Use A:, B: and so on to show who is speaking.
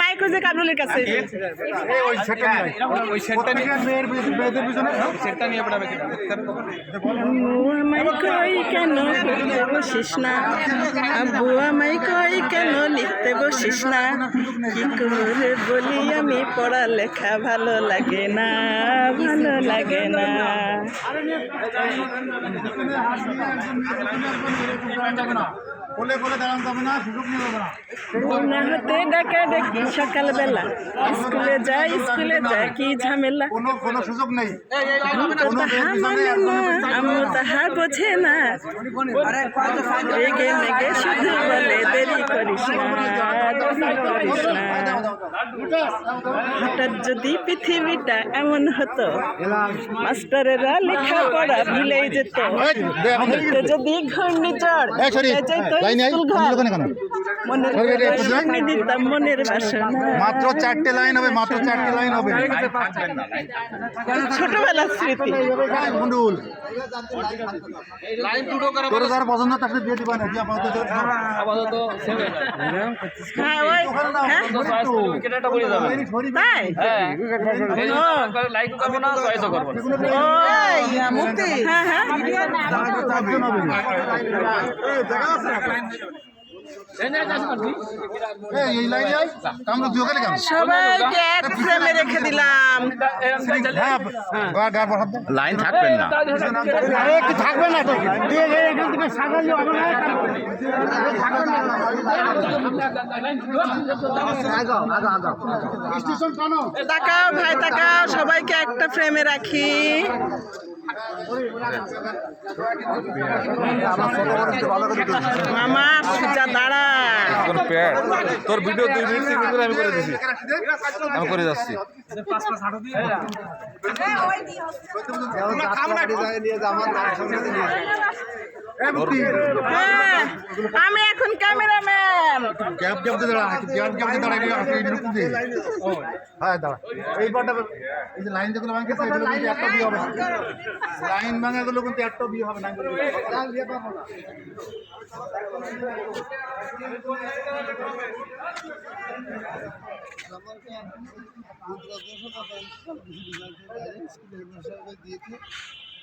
A: Mic যে কাবরুলের কেন লিখতে বলি আমি ভালো লাগে না ভালো লাগে না না
B: কোলে কোলে দাঁড়ানো যাবে না সুযোগ নিয়ে যাবে না
A: না হতে ডাকা ডাকি সকালবেলা স্কুলে যাই স্কুলে যাই কি ঝামেলা
B: কোনো কোনো সুযোগ নেই
A: তাহা মানে না আম্মু তাহা বোঝে না রেগে মেগে শুধু বলে দেরি করিস না করিস না হঠাৎ যদি পৃথিবীটা এমন হতো মাস্টারেরা লেখাপড়া ভুলেই যেত যদি ঘূর্ণিঝড় যেত
B: লাইনে আয়,
A: স্কুল
B: তুমি
A: ঘর।
B: ওখানে কেন? মাত্র চারটে লাইন হবে মাত্র চারটে লাইন হবে।
A: ছোটবেলার স্মৃতি।
B: মন্ডুল। তোর যার পছন্দ তাকে দিয়ে দিবা না আপাতত
C: আপাতত সেভে
A: হ্যাঁ হ্যাঁ?
C: হ্যাঁ।
A: মুক্তি। হ্যাঁ হ্যাঁ।
B: লাইনে
D: থাকবেন না
B: থাকবে না তো
A: তাকাও ভাই তাকাও। সবাইকে একটা ফ্রেমে রাখি। মামা সুজা দাঁড়া।
D: তোর ভিডিও দুই মিনিট তিন মিনিট আমি করে দিছি। আমি করে যাচ্ছি।
A: হ্যাঁ আমি এখন ক্যামেরাম্যান।
B: গ্যাপ গ্যাপ দিয়ে দাঁড়া গ্যাপ গ্যাপ দিয়ে দাঁড়া একটু এরকম দিয়ে। হ্যাঁ দাঁড়া এই পাটা এই যে লাইন যেগুলো ভাঙছে এগুলো কিন্তু একটা বিয়ে হবে। না লাইন ভাঙাগুলো কিন্তু একটা বিয়ে হবে না।